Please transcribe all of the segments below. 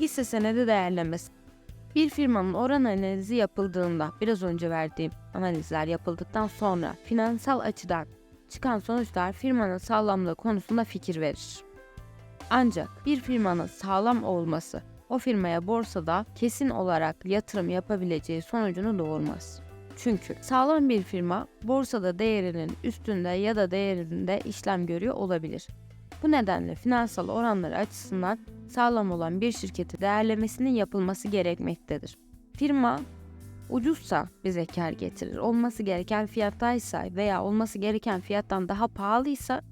Hisse senedi değerlemesi. Bir firmanın oran analizi yapıldığında, biraz önce verdiğim analizler yapıldıktan sonra finansal açıdan çıkan sonuçlar firmanın sağlamlığı konusunda fikir verir. Ancak bir firmanın sağlam olması o firmaya borsada kesin olarak yatırım yapabileceği sonucunu doğurmaz. Çünkü sağlam bir firma borsada değerinin üstünde ya da değerinde işlem görüyor olabilir. Bu nedenle finansal oranları açısından sağlam olan bir şirketi değerlemesinin yapılması gerekmektedir. Firma ucuzsa bize kar getirir. Olması gereken fiyattaysa veya olması gereken fiyattan daha pahalıysa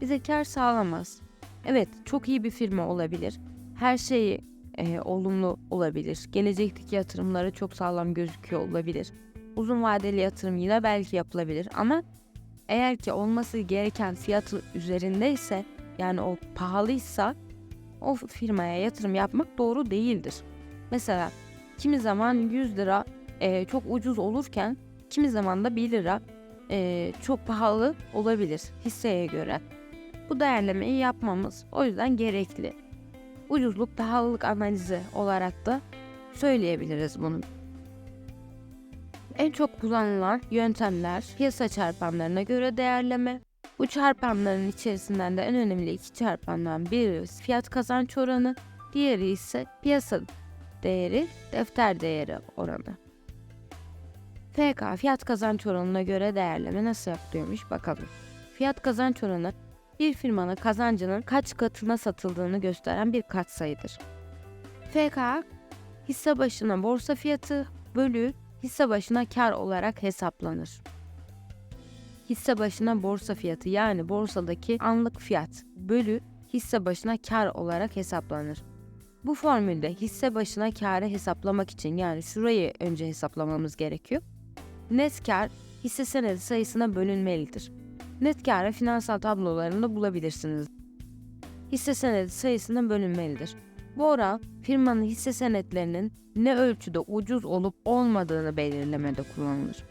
bize kar sağlamaz. Evet, çok iyi bir firma olabilir. Her şeyi e, olumlu olabilir. Gelecekteki yatırımları çok sağlam gözüküyor olabilir. Uzun vadeli yatırım yine belki yapılabilir ama eğer ki olması gereken fiyatı üzerindeyse yani o pahalıysa o firmaya yatırım yapmak doğru değildir. Mesela kimi zaman 100 lira e, çok ucuz olurken kimi zaman da 1 lira e, çok pahalı olabilir hisseye göre. Bu değerlemeyi yapmamız o yüzden gerekli. Ucuzluk pahalılık analizi olarak da söyleyebiliriz bunu. En çok kullanılan yöntemler piyasa çarpanlarına göre değerleme. Bu çarpanların içerisinden de en önemli iki çarpandan biri fiyat kazanç oranı, diğeri ise piyasa değeri, defter değeri oranı. FK fiyat kazanç oranına göre değerleme nasıl yapılıyormuş bakalım. Fiyat kazanç oranı bir firmanın kazancının kaç katına satıldığını gösteren bir katsayıdır. FK hisse başına borsa fiyatı bölü hisse başına kar olarak hesaplanır. Hisse başına borsa fiyatı yani borsadaki anlık fiyat bölü hisse başına kar olarak hesaplanır. Bu formülde hisse başına karı hesaplamak için yani şurayı önce hesaplamamız gerekiyor. Net kar hisse senedi sayısına bölünmelidir. Net karı finansal tablolarında bulabilirsiniz. Hisse senedi sayısına bölünmelidir. Bu oran firmanın hisse senetlerinin ne ölçüde ucuz olup olmadığını belirlemede kullanılır.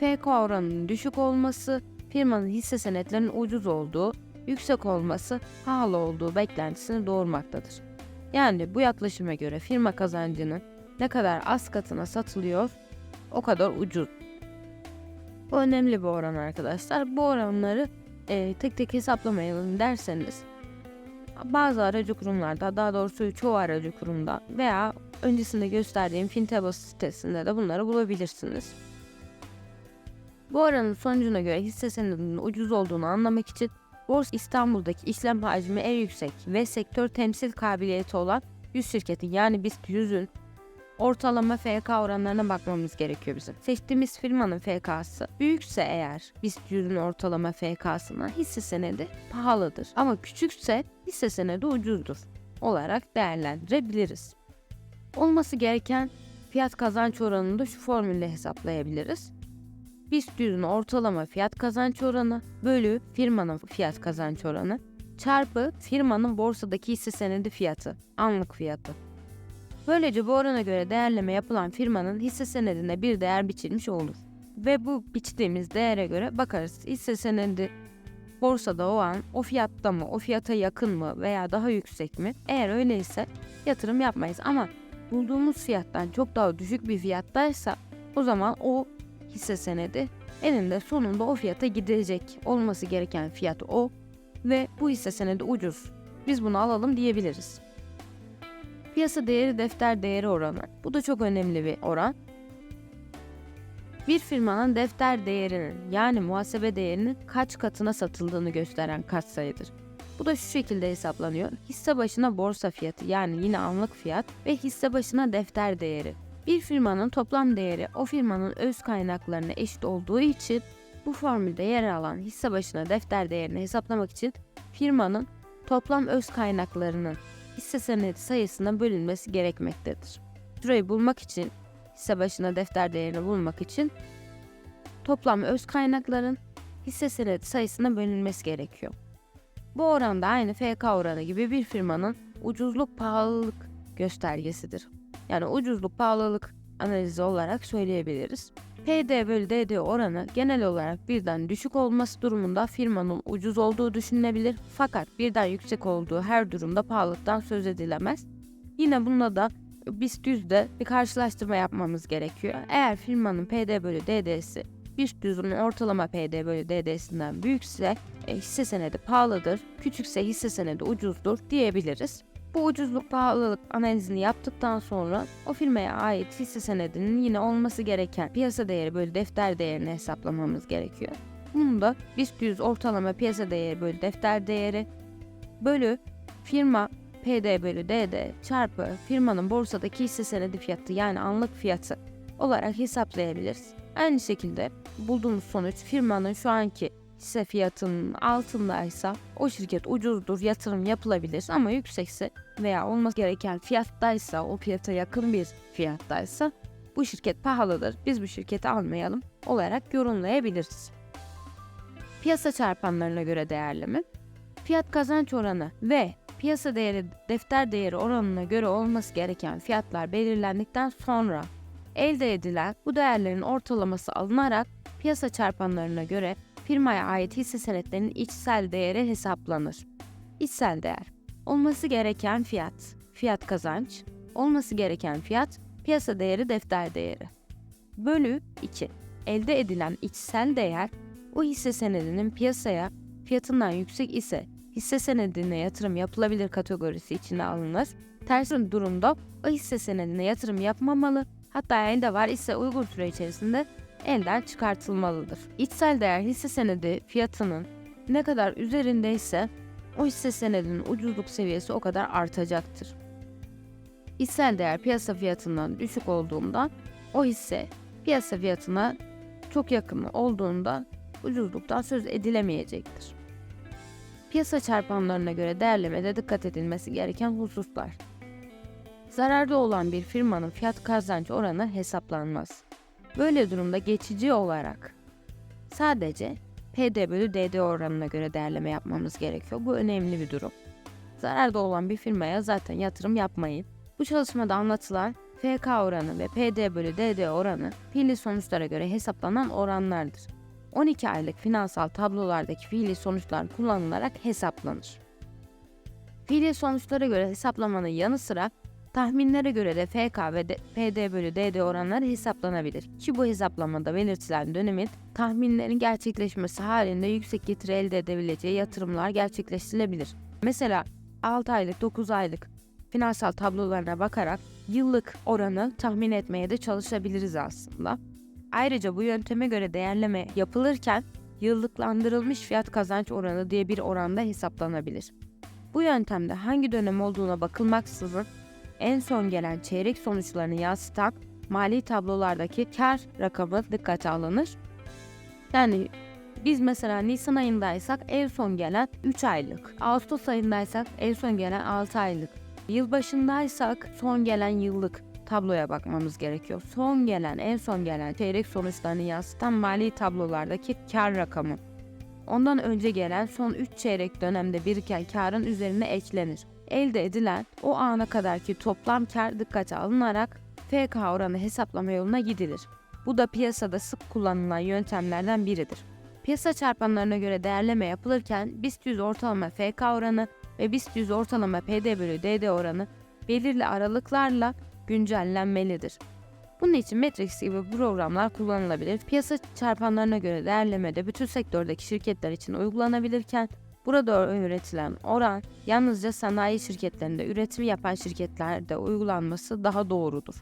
FK oranının düşük olması, firmanın hisse senetlerinin ucuz olduğu, yüksek olması pahalı olduğu beklentisini doğurmaktadır. Yani bu yaklaşıma göre firma kazancının ne kadar az katına satılıyor, o kadar ucuz. Bu önemli bir oran arkadaşlar. Bu oranları e, tek tek hesaplamayalım derseniz bazı aracı kurumlarda daha doğrusu çoğu aracı kurumda veya öncesinde gösterdiğim Fintebas sitesinde de bunları bulabilirsiniz. Bu oranın sonucuna göre hisse senedinin ucuz olduğunu anlamak için Borsa İstanbul'daki işlem hacmi en yüksek ve sektör temsil kabiliyeti olan 100 şirketin yani BIST 100'ün ortalama FK oranlarına bakmamız gerekiyor bizim. Seçtiğimiz firmanın FK'sı büyükse eğer BIST 100'ün ortalama FK'sına hisse senedi pahalıdır. Ama küçükse hisse senedi ucuzdur olarak değerlendirebiliriz. Olması gereken fiyat kazanç oranını da şu formülle hesaplayabiliriz. BIST 100'ün ortalama fiyat kazanç oranı bölü firmanın fiyat kazanç oranı çarpı firmanın borsadaki hisse senedi fiyatı, anlık fiyatı. Böylece bu orana göre değerleme yapılan firmanın hisse senedine bir değer biçilmiş olur. Ve bu biçtiğimiz değere göre bakarız hisse senedi borsada o an o fiyatta mı, o fiyata yakın mı veya daha yüksek mi? Eğer öyleyse yatırım yapmayız ama bulduğumuz fiyattan çok daha düşük bir fiyattaysa o zaman o hisse senedi eninde sonunda o fiyata gidecek. Olması gereken fiyat o ve bu hisse senedi ucuz. Biz bunu alalım diyebiliriz. Piyasa değeri defter değeri oranı. Bu da çok önemli bir oran. Bir firmanın defter değerinin yani muhasebe değerinin kaç katına satıldığını gösteren katsayıdır. Bu da şu şekilde hesaplanıyor. Hisse başına borsa fiyatı yani yine anlık fiyat ve hisse başına defter değeri. Bir firmanın toplam değeri o firmanın öz kaynaklarına eşit olduğu için bu formülde yer alan hisse başına defter değerini hesaplamak için firmanın toplam öz kaynaklarının hisse senedi sayısına bölünmesi gerekmektedir. Şurayı bulmak için hisse başına defter değerini bulmak için toplam öz kaynakların hisse senedi sayısına bölünmesi gerekiyor. Bu oranda aynı FK oranı gibi bir firmanın ucuzluk pahalılık göstergesidir. Yani ucuzluk pahalılık analizi olarak söyleyebiliriz. PD bölü DD oranı genel olarak birden düşük olması durumunda firmanın ucuz olduğu düşünülebilir fakat birden yüksek olduğu her durumda pahalılıktan söz edilemez. Yine bununla da BIST 100'de bir karşılaştırma yapmamız gerekiyor. Eğer firmanın PD bölü DD'si BIST 100'ün ortalama PD bölü DD'sinden büyükse e, hisse senedi pahalıdır, küçükse hisse senedi ucuzdur diyebiliriz. Bu ucuzluk pahalılık analizini yaptıktan sonra o firmaya ait hisse senedinin yine olması gereken piyasa değeri bölü defter değerini hesaplamamız gerekiyor. Bunu da BIST 100 ortalama piyasa değeri bölü defter değeri bölü firma PD bölü DD çarpı firmanın borsadaki hisse senedi fiyatı yani anlık fiyatı olarak hesaplayabiliriz. Aynı şekilde bulduğumuz sonuç firmanın şu anki hisse fiyatının altındaysa o şirket ucuzdur, yatırım yapılabilir ama yüksekse veya olması gereken fiyattaysa, o fiyata yakın bir fiyattaysa bu şirket pahalıdır, biz bu şirketi almayalım olarak yorumlayabiliriz. Piyasa çarpanlarına göre değerleme, fiyat kazanç oranı ve piyasa değeri defter değeri oranına göre olması gereken fiyatlar belirlendikten sonra elde edilen bu değerlerin ortalaması alınarak piyasa çarpanlarına göre firmaya ait hisse senetlerinin içsel değeri hesaplanır. İçsel değer olması gereken fiyat, fiyat kazanç, olması gereken fiyat, piyasa değeri defter değeri. Bölü 2. Elde edilen içsel değer o hisse senedinin piyasaya fiyatından yüksek ise hisse senedine yatırım yapılabilir kategorisi içine alınır. Tersi durumda o hisse senedine yatırım yapmamalı, hatta elde var ise uygun süre içerisinde elden çıkartılmalıdır. İçsel değer hisse senedi fiyatının ne kadar üzerindeyse o hisse senedinin ucuzluk seviyesi o kadar artacaktır. İçsel değer piyasa fiyatından düşük olduğunda o hisse piyasa fiyatına çok yakın olduğunda ucuzluktan söz edilemeyecektir. Piyasa çarpanlarına göre değerlemede dikkat edilmesi gereken hususlar. Zararda olan bir firmanın fiyat kazanç oranı hesaplanmaz. Böyle durumda geçici olarak sadece PD bölü DD oranına göre değerleme yapmamız gerekiyor. Bu önemli bir durum. Zararda olan bir firmaya zaten yatırım yapmayın. Bu çalışmada anlatılan FK oranı ve PD bölü DD oranı fiili sonuçlara göre hesaplanan oranlardır. 12 aylık finansal tablolardaki fiili sonuçlar kullanılarak hesaplanır. Fiili sonuçlara göre hesaplamanın yanı sıra tahminlere göre de FK ve PD bölü DD oranları hesaplanabilir. Ki bu hesaplamada belirtilen dönemin tahminlerin gerçekleşmesi halinde yüksek getiri elde edebileceği yatırımlar gerçekleştirilebilir. Mesela 6 aylık 9 aylık finansal tablolarına bakarak yıllık oranı tahmin etmeye de çalışabiliriz aslında. Ayrıca bu yönteme göre değerleme yapılırken yıllıklandırılmış fiyat kazanç oranı diye bir oranda hesaplanabilir. Bu yöntemde hangi dönem olduğuna bakılmaksızın en son gelen çeyrek sonuçlarını yansıtan mali tablolardaki kar rakamı dikkate alınır. Yani biz mesela Nisan ayındaysak en son gelen 3 aylık, Ağustos ayındaysak en son gelen 6 aylık, yılbaşındaysak son gelen yıllık tabloya bakmamız gerekiyor. Son gelen, en son gelen çeyrek sonuçlarını yansıtan mali tablolardaki kar rakamı. Ondan önce gelen son 3 çeyrek dönemde biriken karın üzerine eklenir. Elde edilen o ana kadarki toplam kar dikkate alınarak FK oranı hesaplama yoluna gidilir. Bu da piyasada sık kullanılan yöntemlerden biridir. Piyasa çarpanlarına göre değerleme yapılırken BIST 100 ortalama FK oranı ve BIST 100 ortalama PD bölü DD oranı belirli aralıklarla güncellenmelidir. Bunun için Matrix gibi programlar kullanılabilir. Piyasa çarpanlarına göre değerlemede bütün sektördeki şirketler için uygulanabilirken burada öğretilen oran yalnızca sanayi şirketlerinde üretim yapan şirketlerde uygulanması daha doğrudur.